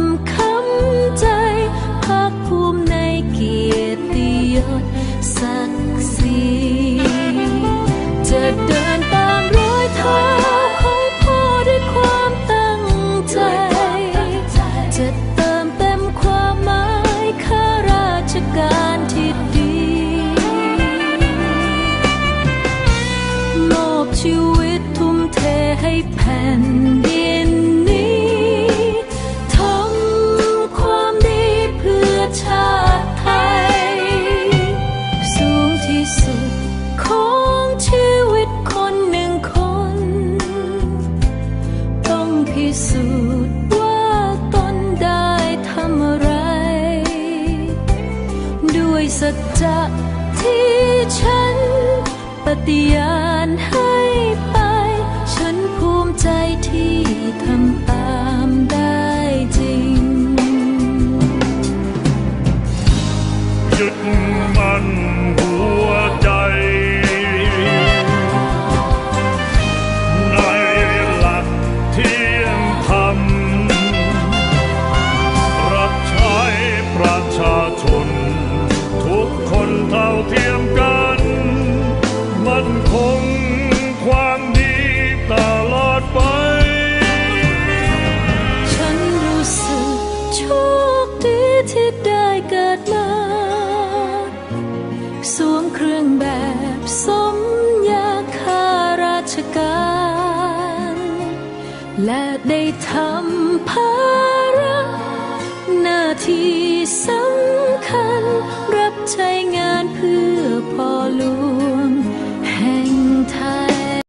ำคำใจภาคภูมิในเกียรติยศ ดยสัจจะที่ฉันปฏิญาณให้ ชการ และได้ทำภาระหน้าที่สำคัญ